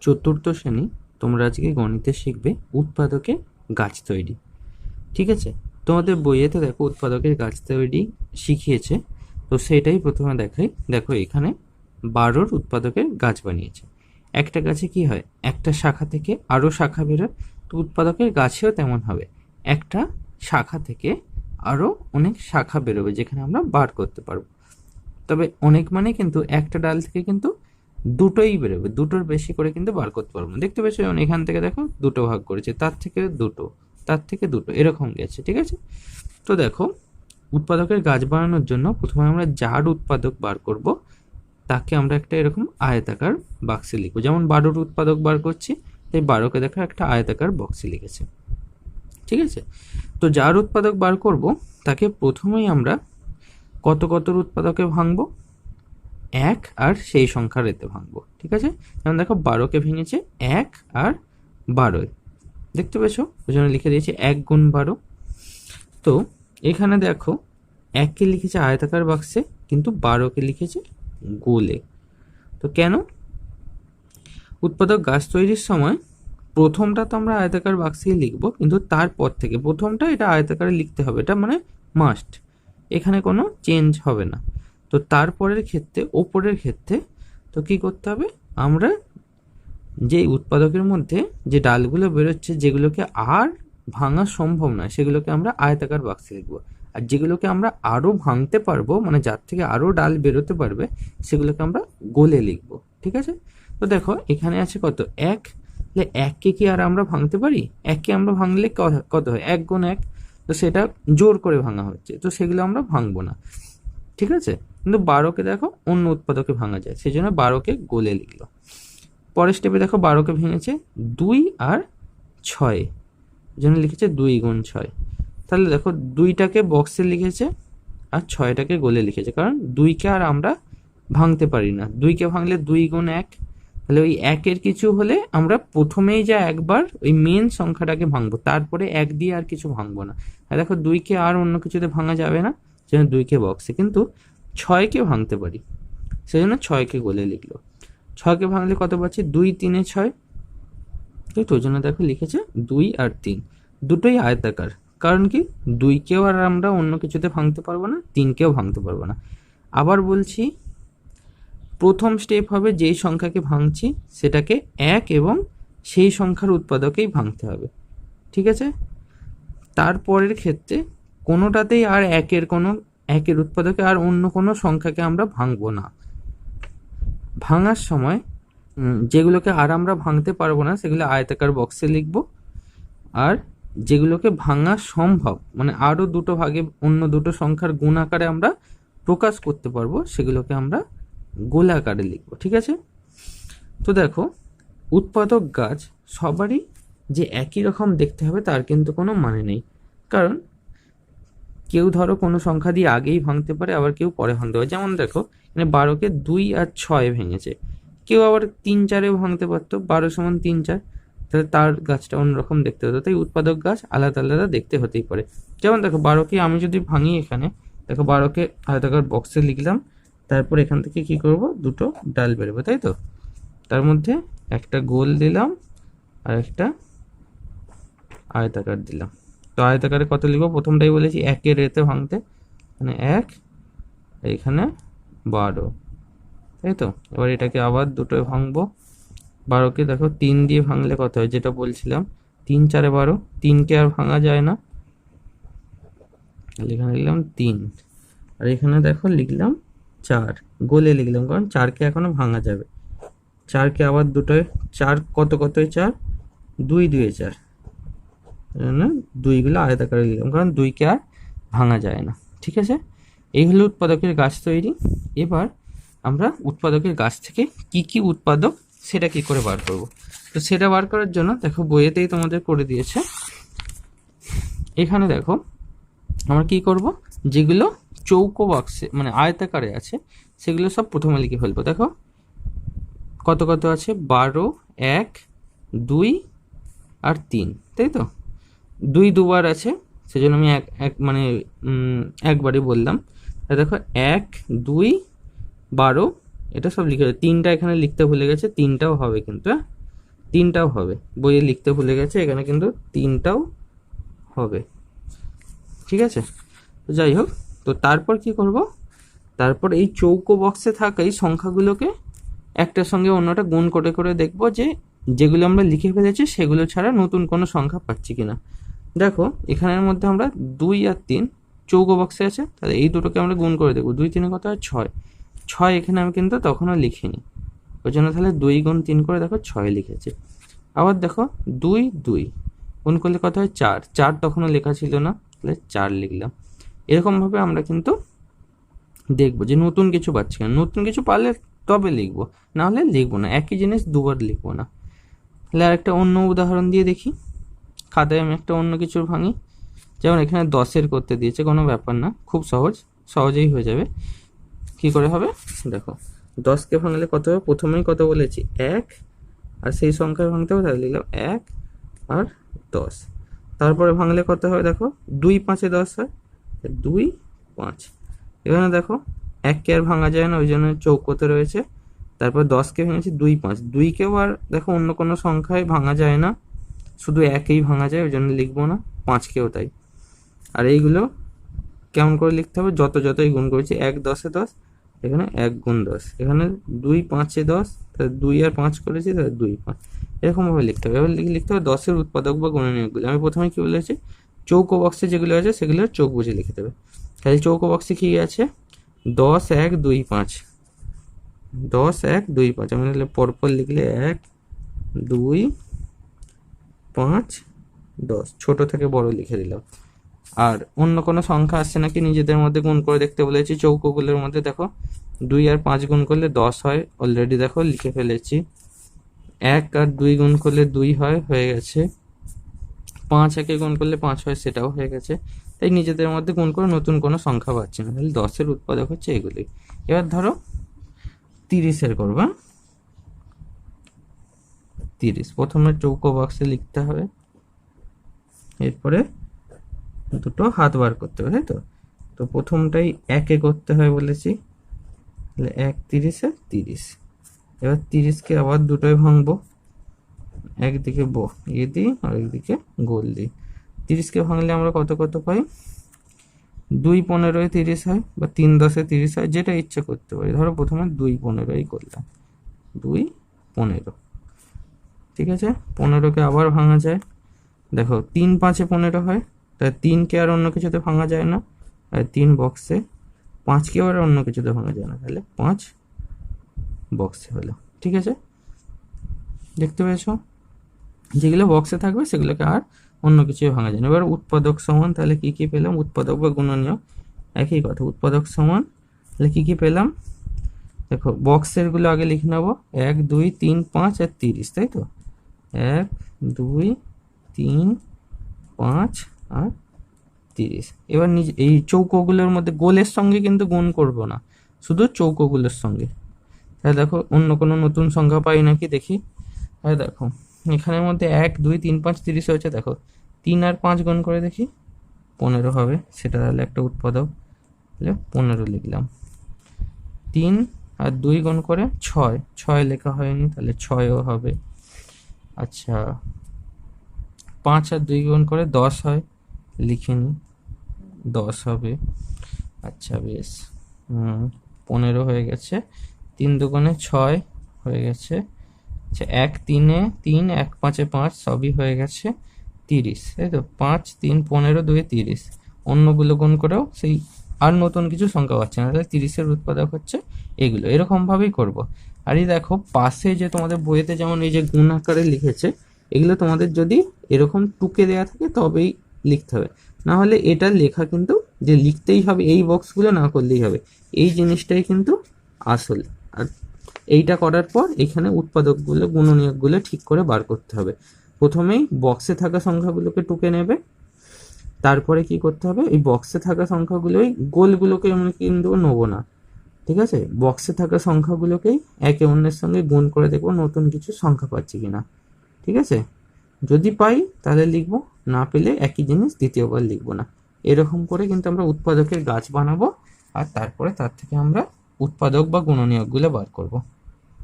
চতুর্থ শ্রেণি তোমরা আজকে গণিতে শিখবে উৎপাদকে গাছ তৈরি। ঠিক আছে? তোমাদের বইয়েতে দেখো উৎপাদকের গাছ তৈরি শিখিয়েছে। তো সেটাই প্রথমে দেখাই। দেখো এখানে বারোর উৎপাদকের গাছ বানিয়েছে। একটা গাছে কি হয়? একটা শাখা থেকে আরও শাখা বেরোয়। তো উৎপাদকের গাছেও তেমন হবে। একটা শাখা থেকে আরও অনেক শাখা বেরোবে যেখানে আমরা বার করতে পারব। তবে অনেক মানে কিন্তু একটা ডাল থেকে কিন্তু দুটোই বেরোবে, দুটোর বেশি করে কিন্তু বার করতে পারব না। দেখতে পাচ্ছ যেমন এখান থেকে দেখো দুটো ভাগ করেছে, তার থেকে দুটো, তার থেকে দুটো, এরকম গেছে, ঠিক আছে? তো দেখো, উৎপাদকের গাছ বানানোর জন্য প্রথমে আমরা যার উৎপাদক বার করব, তাকে আমরা একটা এরকম আয়তাকার বাক্সে লিখব। যেমন বারোর উৎপাদক বার করছি, তাই বারোকে দেখো একটা আয়তাকার বক্সে লিখেছে, ঠিক আছে? তো যার উৎপাদক বার করব, তাকে প্রথমেই আমরা কত কতর উৎপাদকে ভাঙবো? এক আর সেই সংখ্যার এতে ভাঙবো, ঠিক আছে? যেমন দেখো বারোকে ভেঙেছে এক আর বারোয় দেখতে পেয়েছ? ওই জন্য লিখে দিয়েছি এক গুণ বারো। তো এখানে দেখো এককে লিখেছে আয়তাকার বাক্সে, কিন্তু বারোকে লিখেছে গোলে। তো কেন? উৎপাদক গাছ তৈরির সময় প্রথমটা তো আমরা আয়তাকার বাক্সেই লিখব, কিন্তু তারপর থেকে প্রথমটা এটা আয়তাকারে লিখতে হবে, এটা মানে মাস্ট এখানে কোনো চেঞ্জ হবে না। তো তারপরের ক্ষেত্রে, ওপরের ক্ষেত্রে, তো কি করতে হবে? আমরা যে উৎপাদকের মধ্যে যে ডালগুলো বেরোচ্ছে, যেগুলোকে আর ভাঙা সম্ভব নয়, সেগুলোকে আমরা আয়তাকার বাক্সে লিখব। আর যেগুলোকে আমরা আরও ভাঙতে পারব মানে যার থেকে আরও ডাল বেরোতে পারবে, সেগুলোকে আমরা গোলে লিখব, ঠিক আছে? তো দেখো, এখানে আছে কত? এক। তাহলে এককে কি আর আমরা ভাঙতে পারি? এককে আমরা ভাঙলে কত হয়? এক গুণ এক। তো সেটা জোর করে ভাঙা হচ্ছে। তো সেগুলো আমরা ভাঙবো না। ঠিক আছে? কিন্তু বারোকে দেখো অন্য উৎপাদকে ভাঙা যায় সেই জন্য বারোকে গোলে লিখলো। পরের স্টেপে দেখো বারোকে ভেঙেছে দুই আর ছয় জন্য লিখেছে দুই গুণ ছয়। তাহলে দেখো দুইটাকে বক্সে লিখেছে আর ছয়টাকে গোলে লিখেছে, কারণ দুইকে আর আমরা ভাঙতে পারি না। দুইকে ভাঙলে দুই গুণ এক, তাহলে ওই একের কিছু হলে আমরা প্রথমেই যা একবার ওই মেন সংখ্যাটাকে ভাঙবো, তারপরে এক দিয়ে আর কিছু ভাঙবো না। আর দেখো দুইকে আর অন্য কিছুতে ভাঙা যাবে না সেজন্য দুইকে বক্সে কিন্তু ছয়কে ভাঙতে পারি। সেজন্য ছয়কে গোলে লিখলো। ছয়কে ভাঙলে কত পাচ্ছি? দুই তিনে ছয়। ঠিক ওই জন্য দেখো লিখেছে দুই আর তিন। দুটোই আয়তাকার। কারণ কি? দুইকেও আর আমরা অন্য কিছুতে ভাঙতে পারব না তিনকেও ভাঙতে পারব না। আবার বলছি, প্রথম স্টেপ হবে যেই সংখ্যাকে ভাঙছি, সেটাকে এক এবং সেই সংখ্যার উৎপাদকেই ভাঙতে হবে। ঠিক আছে? তারপরের ক্ষেত্রে কোনোটাতেই আর একের কোনো, একের উৎপাদকে আর অন্য কোনো সংখ্যাকে আমরা ভাঙবো না। ভাঙার সময় যেগুলোকে আর আমরা ভাঙতে পারব না, সেগুলো আয়তাকার বক্সে লিখব। আর যেগুলোকে ভাঙা সম্ভব মানে আরও দুটো ভাগে, অন্য দুটো সংখ্যার গুণ আকারে আমরা প্রকাশ করতে পারব, সেগুলোকে আমরা গোলাকারে লিখব, ঠিক আছে? তো দেখো, উৎপাদক গাছ সবারই যে একই রকম দেখতে হবে, তার কিন্তু কোনো মানে নেই। কারণ কেউ ধরো কোনো সংখ্যা দিয়ে আগেই ভাঙতে পারে, আবার কেউ পরে ভাঙতে পারে। যেমন দেখো, এখানে বারোকে দুই আর ছয় ভেঙেছে। কেউ আবার তিন চারে ভাঙতে পারতো, বারো সমান তিন চার। তাহলে তার গাছটা অন্যরকম দেখতে হতো। তাই উৎপাদক গাছ আলাদা আলাদা দেখতে হতেই পারে। যেমন দেখো, বারোকে আমি যদি ভাঙি এখানে, দেখো বারোকে আয়তাকার বক্সে লিখলাম। তারপর এখান থেকে কি করব? দুটো ডাল বেরোবে, তাই তো? তার মধ্যে একটা গোল দিলাম, আর একটা আয়তাকার দিলাম। তো আয়তাকারে কত লিখব? প্রথমটাই বলেছি একের রেতে ভাঙতে। মানে এক, এখানে বারো। তাই তো? এবার এটাকে আবার দুটোয় ভাঙবো। বারোকে দেখো, তিন দিয়ে ভাঙলে কত হয়? যেটা বলছিলাম, তিন চারে বারো, তিনকে আর ভাঙা যায় না। এখানে লিখলাম তিন। আর এখানে দেখো, লিখলাম চার। গোলে লিখলাম, কারণ চারকে এখনও ভাঙা যাবে। চারকে আবার দুটোয়, চার কত কতই চার। দুই দুয়ে চার। দুইগুলো আয়তাকারে লিখলাম কারণ দুইকে আর ভাঙা যায় না, ঠিক আছে? এই হলো উৎপাদকের গাছ তৈরি। এবার আমরা উৎপাদকের গাছ থেকে কি কি উৎপাদক সেটা কি করে বার করব? তো সেটা বার করার জন্য দেখো বইয়েতেই তোমাদের করে দিয়েছে। এখানে দেখো আমরা কি করব? যেগুলো চৌকো বাক্সে মানে আয়তাকারে আছে, সেগুলো সব প্রথমে লিখে ফেলব। দেখো কত কত আছে? বারো, এক, দুই আর তিন, তাই তো? দুই দুবার আছে, সেজন্য আমি এক এক মানে একবারই বললাম। দেখো, এক, দুই, বারো, এটা সব লিখে তিনটা এখানে লিখতে ভুলে গেছে, তিনটাও হবে কিন্তু হ্যাঁ? তিনটাও হবে। বইয়ে লিখতে ভুলে গেছে, এখানে কিন্তু তিনটাও হবে। ঠিক আছে? তো যাই হোক, তো তারপর কি করব? তারপর এই চৌকো বক্সে থাকা এই সংখ্যাগুলোকে একটার সঙ্গে অন্যটা গুণ করে করে দেখব যে যেগুলো আমরা লিখে ফেলেছি, সেগুলো ছাড়া নতুন কোনো সংখ্যা পাচ্ছি কিনা। দেখো, এখানের মধ্যে আমরা দুই আর তিন চৌকো বক্সে আছে, তাহলে এই দুটোকে আমরা গুণ করে দেখব। দুই তিনে কত হয়? ছয়। ছয় এখানে আমি কিন্তু তখনও লিখিনি। ওই জন্য তাহলে দুই গুণ তিন করে দেখো, ছয় লিখেছে। আবার দেখো, দুই দুই গুণ করলে কত হয়? চার। চার তখনও লেখা ছিল না, তাহলে চার লিখলাম। এরকমভাবে আমরা কিন্তু দেখব যে নতুন কিছু পাচ্ছি না নতুন কিছু পারলে তবে লিখব, না হলে লিখব না। একই জিনিস দুবার লিখব না। তাহলে আরেকটা অন্য উদাহরণ দিয়ে দেখি। খাতায় আমি একটা অন্য কিছুর ভাঙি। যেমন এখানে দশের করতে দিয়েছে, কোনো ব্যাপার না, খুব সহজ, সহজেই হয়ে যাবে। কি করে হবে? দেখো, দশকে ভাঙলে কত হবে? প্রথমেই কত বলেছি? এক, আর সেই সংখ্যায় ভাঙতে হবে তাহলে লিখলাম এক আর দশ। তারপরে ভাঙলে কত হবে? দেখো, দুই পাঁচে দশ হয় দুই পাঁচ। এখানে দেখো, এককে আর ভাঙা যায় না, ওই জন্য চৌকোতে রয়েছে। তারপর দশকে ভেঙেছি দুই পাঁচ। দুইকেও আর দেখো, অন্য কোনো সংখ্যায় ভাঙা যায় না। শুধু একেই ভাঙা যায়, ওই জন্য লিখব না, পাঁচকেও তাই। আর এইগুলো কেমন করে লিখতে হবে? যত যতই গুণ করেছি, এক দশে দশ, এখানে এক গুণ দশ। এখানে দুই পাঁচে দশ, তাহলে দুই আর পাঁচ করেছি, তাহলে দুই পাঁচ। এরকমভাবে লিখতে হবে। এবার লিখে লিখতে হবে দশের উৎপাদক বা গুণনীয়কগুলো। আমি প্রথমে কী বলেছি চৌকো বক্সে যেগুলো আছে, সেগুলো চোখ বুঝে লিখে দেবে। তাহলে চৌকো বক্সে কী আছে? দশ, এক, দুই, পাঁচ। দশ, এক, দুই, পাঁচ। আমি পরপর লিখলে এক, দুই পাঁচ, দশ। ছোট থেকে বড় লিখে দিলাম। আর অন্য কোনো সংখ্যা আসছে নাকি? নিজেদের মধ্যে গুণ করে দেখতে বলেছি। চৌকোগুলোর মধ্যে দেখো, দুই আর পাঁচ গুণ করলে দশ হয়। অলরেডি দেখো, লিখে ফেলেছি। এক আর দুই গুণ করলে দুই হয়, হয়ে গেছে। পাঁচ একে গুণ করলে পাঁচ হয়, সেটাও হয়ে গেছে। তাই নিজেদের মধ্যে গুণ করে নতুন কোনো সংখ্যা পাচ্ছি না। তাহলে দশের উৎপাদক হচ্ছে এগুলি এবার ধরো তিরিশের করবা তিরিশ। প্রথমে চৌকো বক্সে লিখতে হবে। এরপরে দুটো হাত বার করতে হবে, তাই তো? তো প্রথমটাই একে করতে হয় বলেছি। তাহলে এক তিরিশে তিরিশ। এবার তিরিশকে আবার দুটোয় ভাঙবো। একদিকে ব ইয়ে দিই আর একদিকে গোল দিই। তিরিশকে ভাঙলে আমরা কত কত পাই? দুই পনেরোয় তিরিশ হয় বা তিন দশে তিরিশ হয়, যেটা ইচ্ছে করতে পারি। ধরো প্রথমে দুই পনেরোই করলাম। দুই পনেরো। ঠিক আছে? পনেরোকে আবার ভাঙা যায়। দেখো, তিন পাঁচে পনেরো হয়, তাই তিনকে আর অন্য কিছুতে ভাঙা যায় না। আর তিন বক্সে, পাঁচকে আর অন্য কিছুতে ভাঙা যায় না। তাহলে পাঁচ বক্সে হলো, ঠিক আছে? দেখতে পেয়েছ? যেগুলো বক্সে থাকবে, সেগুলোকে আর অন্য কিছু ভাঙা যায় না। এবার উৎপাদক সমান, তাহলে কি কি পেলাম? উৎপাদক বা গুণনীয়, একই কথা। উৎপাদক সমান, তাহলে কি কি পেলাম? দেখো, বক্সেরগুলো আগে লিখে নেব। এক, দুই, তিন, পাঁচ আর তিরিশ, তাই তো? এক, দুই, তিন, পাঁচ আর তিরিশ। এবার নিজে, এই চৌকোগুলোর মধ্যে গোলের সঙ্গে কিন্তু গুণ করব না, শুধু চৌকোগুলোর সঙ্গে। তাহলে দেখো, অন্য কোনো নতুন সংখ্যা পাই নাকি দেখি। হ্যাঁ দেখো, এখানের মধ্যে এক, দুই, তিন, পাঁচ, তিরিশ হয়েছে, দেখো। তিন আর পাঁচ গুণ করে দেখি, পনেরো হবে, সেটা তাহলে একটা উৎপাদক। তাহলে পনেরো লিখলাম। তিন আর দুই গুণ করে ছয় ছয় লেখা হয়নি, তাহলে ছয়ও হবে। আচ্ছা। পাঁচ আর দুই গুণ করে দশ হয় লিখিনি দশ হবে। আচ্ছা বেশ। হুম, পনেরো হয়ে গেছে। তিন দুগুণে ছয় হয়ে গেছে। আচ্ছা এক তিনে তিন, এক পাঁচে পাঁচ, সবই হয়ে গেছে তিরিশ। তাই তো? পাঁচ, তিন, পনেরো দুই তিরিশ। অন্যগুলো গুণ করেও সেই আর নতুন কিছু সংখ্যা পাচ্ছে না। তাহলে তিরিশের উৎপাদক হচ্ছে এগুলো। এরকমভাবেই করব। আর এই দেখো, পাশে যে তোমাদের বইয়েতে যেমন এই যে গুণ আকারে লিখেছে, এগুলো তোমাদের যদি এরকম টুকে দেওয়া থাকে, তবেই লিখতে হবে। না হলে এটা লেখা কিন্তু, যে লিখতেই হবে, এই বক্সগুলো না করলেই হবে। এই জিনিসটাই কিন্তু আসল। আর এইটা করার পর এখানে উৎপাদকগুলো, গুণনীয়কগুলো ঠিক করে বার করতে হবে। প্রথমেই বক্সে থাকা সংখ্যাগুলোকে টুকে নেবে। তারপরে কি করতে হবে? এই বক্সে থাকা সংখ্যাগুলোই গোলগুলোকে আমরা কিন্তু নেব না। ঠিক আছে? বক্সে থাকা সংখ্যাগুলোকেই একে অন্যের সঙ্গে গুণ করে দেখব নতুন কিছু সংখ্যা পাচ্ছি কিনা। ঠিক আছে? যদি পাই, তাহলে লিখব। না পেলে একই জিনিস দ্বিতীয়বার লিখব না। এরকম করে কিন্তু আমরা উৎপাদকের গাছ বানাবো আর তারপরে তার থেকে আমরা উৎপাদক বা গুণনীয়কগুলো বার করব।